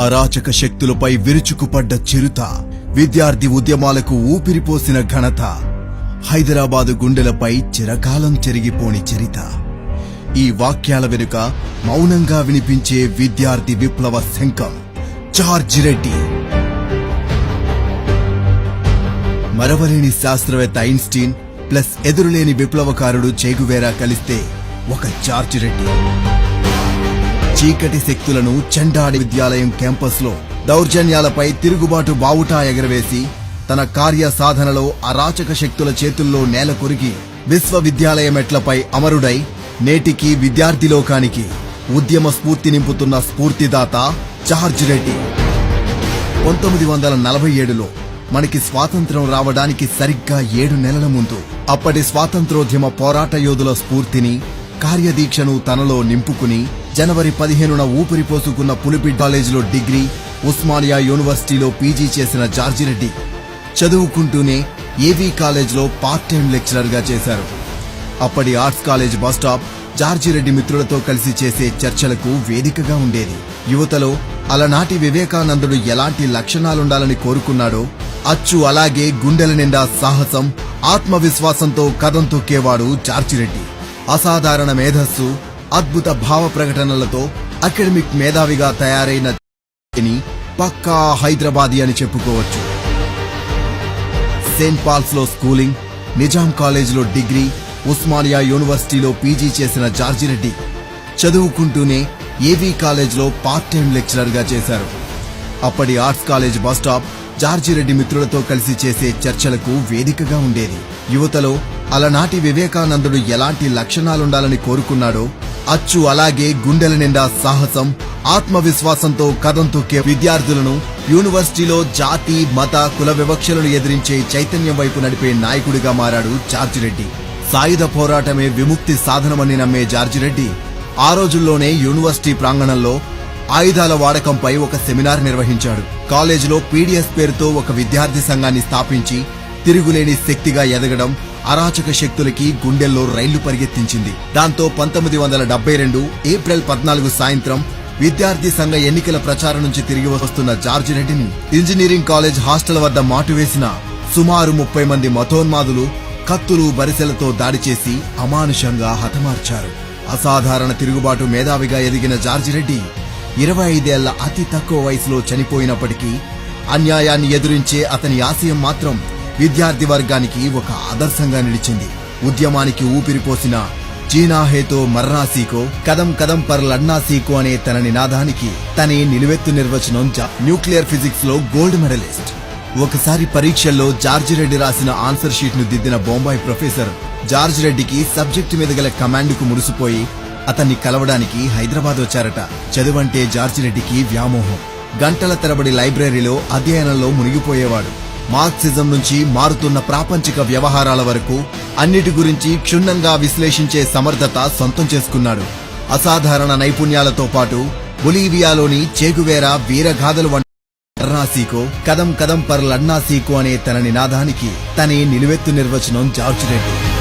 అరాచక శక్తులపై విరుచుకుపడ్డ చిరుత విద్యార్థి ఉద్యమాలకు ఊపిరిపోసిన ఘనత హైదరాబాదు గుండెలపై చిరకాలం చెరిగిపోని చరిత. ఈ వాక్యాల వెనుక మౌనంగా వినిపించే విద్యార్థి విప్లవ శంఖం జార్జ్ రెడ్డి. మరవలేని శాస్త్రవేత్త ఐన్స్టీన్ ప్లస్ ఎదురులేని విప్లవకారుడు చేగువేరా కలిస్తే ఒక జార్జ్ రెడ్డి. చీకటి శక్తులను చండాడి విద్యాలయం క్యాంపస్లో దౌర్జన్యాలపై తిరుగుబాటు బావుటా ఎగరవేసి తన కార్య సాధనలో అరాచక శక్తుల చేతుల్లో నేల కొరిగి విశ్వవిద్యాలయ మెట్లపై అమరుడై నేటికి విద్యార్థి లోకానికి ఉద్యమ స్ఫూర్తి నింపుతున్న స్ఫూర్తిదాత జార్జ్ రెడ్డి. పంతొమ్మిది వందల నలభై ఏడులో మనకి స్వాతంత్రం రావడానికి సరిగ్గా ఏడు నెలల ముందు అప్పటి స్వాతంత్రోద్యమ పోరాట యోధుల స్ఫూర్తిని కార్యదీక్షను తనలో నింపుకుని జనవరి పదిహేనున ఊపిరి పోసుకున్న పులిపిడ్ కాలేజీలో డిగ్రీ ఉస్మానియా యూనివర్సిటీలో పీజీ చేసిన జార్జిరెడ్డి చదువుకుంటూనే ఏవీ కాలేజ్లో పార్ట్ టైం లెక్చరర్గా చేశారు. అప్పటి arts college bus stop George Reddy మిత్రులతో కలిసి చేసే చర్చలకు వేదికగా ఉండేది. యువతలో అలనాటి వివేకానందుడు ఎలాంటి లక్షణాలుండాలని కోరుకున్నాడో అచ్చు అలాగే గుండెల నిండా సాహసం ఆత్మవిశ్వాసంతో కథం తొక్కేవాడు జార్జిరెడ్డి. అసాధారణ మేధస్సు అద్భుత భావ ప్రకటనలతో అకాడమిక్ మేధావిగా తయారైన పక్కా హైదరాబాదీ అని చెప్పుకోవచ్చు. సెయింట్ పాల్స్లో స్కూలింగ్ నిజాం కాలేజీలో డిగ్రీ ఉస్మానియా యూనివర్సిటీలో పీజీ చేసిన జార్జిరెడ్డి చదువుకుంటూనే ఏవీ కాలేజ్లో పార్ట్ టైం లెక్చరర్గా చేశారు. అప్పటి arts college bus stop George Reddy మిత్రులతో కలిసి చేసే చర్చలకు వేదికగా ఉండేది. యువతలో అలనాటి వివేకానందుడు ఎలాంటి లక్షణాలుండాలని కోరుకున్నాడో అచ్చు అలాగే గుండెల నిండా సాహసం ఆత్మవిశ్వాసంతో కథం తొక్కే విద్యార్థులను యూనివర్సిటీలో జాతి మత కుల వివక్షలను ఎదిరించే చైతన్యం వైపు నడిపే నాయకుడిగా మారాడు జార్జిరెడ్డి. సాయుధ పోరాటమే విముక్తి సాధనమని నమ్మే జార్జిరెడ్డి ఆ రోజుల్లోనే యూనివర్సిటీ ప్రాంగణంలో ఆయుధాల వాడకంపై ఒక సెమినార్ నిర్వహించాడు. కాలేజీలో పీడిఎస్ పేరుతో ఒక విద్యార్థి సంఘాన్ని స్థాపించి తిరుగులేని శక్తిగా ఎదగడం అరాచక శక్తులకి గుండెల్లో రైళ్ళు పరిగెత్తించింది. దాంతో పంతొమ్మిది వందల డెబ్బై రెండు ఏప్రిల్ పద్నాలుగు సాయంత్రం విద్యార్థి సంఘ ఎన్నికల ప్రచారం నుంచి తిరిగి వస్తున్న జార్జ్ రెడ్డిని ఇంజనీరింగ్ కాలేజ్ హాస్టల్ వద్ద మాటు వేసిన సుమారు ముప్పై మంది మతోన్మాదులు కత్తులు బరిసెలతో దాడి చేసి అమానుషంగా హతమార్చారు. అసాధారణ తిరుగుబాటు మేధావిగా ఎదిగిన జార్జ్ రెడ్డి ఇరవై ఐదేళ్ళ అతి తక్కువ వయసులో చనిపోయినప్పటికీ అన్యాయాన్ని ఎదురించే అతని ఆశయం మాత్రం విద్యార్థి వర్గానికి ఒక ఆదర్శంగా నిలిచింది. ఉద్యమానికి ఊపిరిపోసిన చీనా హేతో సీకో కదం కదం పర్ లడ్నా సీకో అనే తన నినాదానికి తనే నిలువెత్తు నిర్వచనం న్యూక్లియర్ ఫిజిక్స్లో గోల్డ్ మెడలిస్ట్. ఒకసారి పరీక్షల్లో జార్జ్ రెడ్డి రాసిన ఆన్సర్ షీట్ను దిద్దిన బొంబాయి ప్రొఫెసర్ జార్జ్ రెడ్డికి సబ్జెక్టు మీద గల కమాండ్కు మురిసిపోయి అతన్ని కలవడానికి హైదరాబాద్ వచ్చారట. చదువంటే జార్జ్ రెడ్డికి వ్యామోహం. గంటల తరబడి లైబ్రరీలో అధ్యయనంలో మునిగిపోయేవాడు. మార్క్సిజం నుంచి మారుతున్న ప్రాపంచిక వ్యవహారాల వరకు అన్నిటి గురించి క్షుణ్ణంగా విశ్లేషించే సమర్థత సొంతం చేసుకున్నాడు. అసాధారణ నైపుణ్యాలతో పాటు బొలీవియాలోని చేగువేరా వీరగాథలు వంటి కదం కదం పర్ లడ్నాసీకో అనే తన నినాదానికి తనే నిలువెత్తు నిర్వచనం జార్జ్ రెడ్డి.